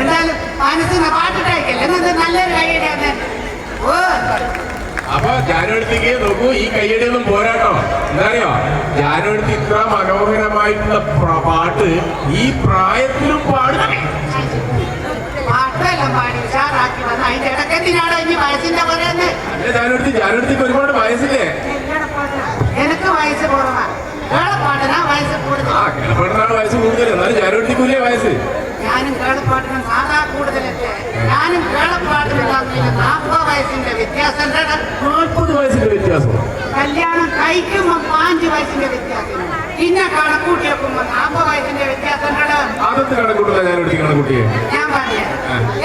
എന്തായാലും മനസ്സിന് നല്ലൊരു ഓ. അപ്പൊ ജാനുവടുത്തേക്ക് നോക്കൂ ഈ കയ്യടിയൊന്നും പോരാട്ടോ. എന്താറിയോ ജാനുവടുത്ത് ഇത്ര മനോഹരമായിട്ടുള്ള പാട്ട് ഈ പ്രായത്തിലും പാടുന്നേ ജാനുവടുത്തേക്ക് ഒരുപാട് വയസ്സില്ലേ? എനിക്ക് വയസ്സ് കുറവാ. കേളപ്പാട്ടിനാ വയസ്സ് കൂടുതൽ. എന്നാലും വലിയ വയസ്സ്? ഞാനും കേളപ്പാട്ടിനും സാധാ കൂടുതലല്ലേ? ഞാനും കേളപ്പാട്ടിനും നാൽപ്പത് വയസ്സിന്റെ വ്യത്യാസം. നാൽപ്പത് വയസ്സിന്റെ വ്യത്യാസം. കല്യാണം കഴിക്കുമ്പോ പാഞ്ച് വയസ്സിന്റെ വ്യത്യാസം. പിന്നെ കണക്കൂട്ടി വെക്കുമ്പോ നാൽപ്പത് വയസ്സിന്റെ വ്യത്യാസം. അതൊക്കെ കണക്കൂട്ടില്ല എടുത്ത് കണക്കൂട്ടിയെ? ഞാൻ പറഞ്ഞു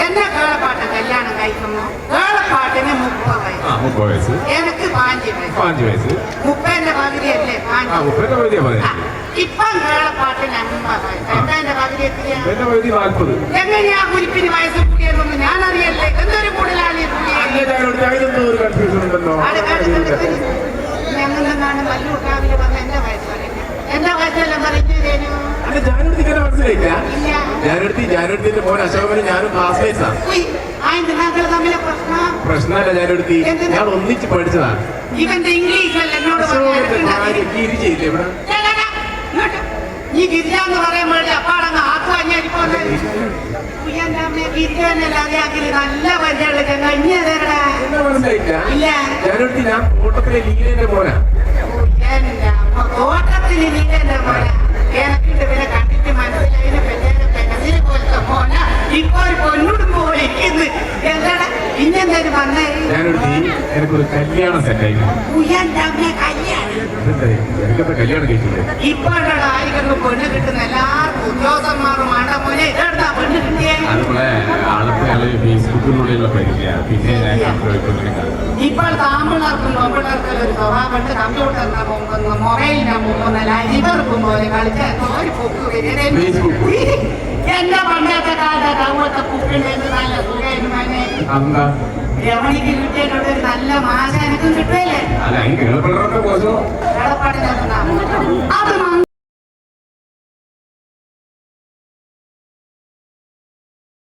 എന്നെ കേളപ്പാട്ട് കല്യാണം കഴിക്കുമ്പോ കേളപ്പാട്ടിന് മുപ്പത് വയസ്സ്. മുപ്പത് വയസ്സ്. എനിക്ക് പാഞ്ച് വയസ്സ്. പാഞ്ച് വയസ്സ്. മുപ്പതിന്റെ പകുതിയല്ലേ ആ പകുതിയാ ഇപ്പം പകുതി പകുതി നാൽപ്പത്. എങ്ങനെയാ കുരിപ്പിന് വയസ്സ് കൂടിയതെന്ന് ഞാൻ അറിയല്ലേ എന്തൊരു കൂടുതലാണ് ഒരു കൺഫ്യൂഷൻ ഉണ്ടല്ലോ. വന്ന എന്റെ വയസ്സ് എന്റെ വയസ്സെല്ലാം പറഞ്ഞു തരൂ അല്ല മനസ്സിലായില്ല. മോൻ അശോകനും ഞാനും ക്ലാസ്മേറ്റ്സാ പ്രശ്നമല്ല ജാനുവടുത്തി ഞാൻ ഒന്നിച്ച് പഠിച്ചതാണ്. ഇവന്റെ ഇംഗ്ലീഷ് അല്ല എന്നോട് അശോകന്റെ ഭാര്യ. ഗിരിജയില്ലേ ഇവിടെ. ഈ ഗിരിജ എന്ന് അപ്പാടങ്ങ് എന്നെ മനസ്സിലായില്ല? ഇല്ല. ജാനുവടുത്തി ഞാൻ കോട്ടത്തിലെ ലീലന്റെ മോനാ. തോട്ടത്തിൽ നീന്റെ മോന. എനിക്കിട്ട് പിന്നെ കണ്ടിട്ട് മനസ്സിലായിന് പെണ്ണേനെ പെണ്ണതിന് പോലത്തെ മോന. ഇപ്പൊ ഒരു പൊന്നുടുമ്പ് പോലെ ഇരിക്കുന്നു എന്താടാ പിന്നെന്തേലും വന്നേ? ജാനുവടുത്തി എനിക്കൊരു കല്യാണം സെറ്റായി കല്യാണം എനിക്കത്തെ കല്യാണം കഴിച്ചില്ലേ ഇപ്പോഴാണ് ആയിരിക്കുന്നു പെണ്ണ് കിട്ടുന്ന എല്ലാവർക്കും ഉദ്യോഗസ്ഥന്മാരും വേണ്ട മോനെ ഇതെടുത്താ പെണ്ണ് കിട്ടിയേ? അതുപോലെ ആളത്തെ ഫേസ്ബുക്കിലൂടെയുള്ള പരിചയമാണ് പിന്നെ ഇപ്പോൾ താമ്പിളർക്കും പെമ്പിളർക്കും ഒരു സ്വഭാവമുണ്ട്. കമ്പ്യൂട്ടറിന്റെ മുമ്പ് മൊബൈലിന്റെ മുമ്പ് ഇവർക്കും പോലെ കളിച്ച് ഒരു പൊക്ക് Facebook. എന്റെ പണ്ടത്തെ കാലത്ത് അങ്ങോട്ട് കുക്കിണ്ടെന്ന് നല്ല സുഖമായിരുന്നു എന്താ രമണിക്ക് കിട്ടിയിട്ടുണ്ട് ഒരു നല്ല മാസം എനിക്കും అలా ఇంకా నిలబడడం కోసం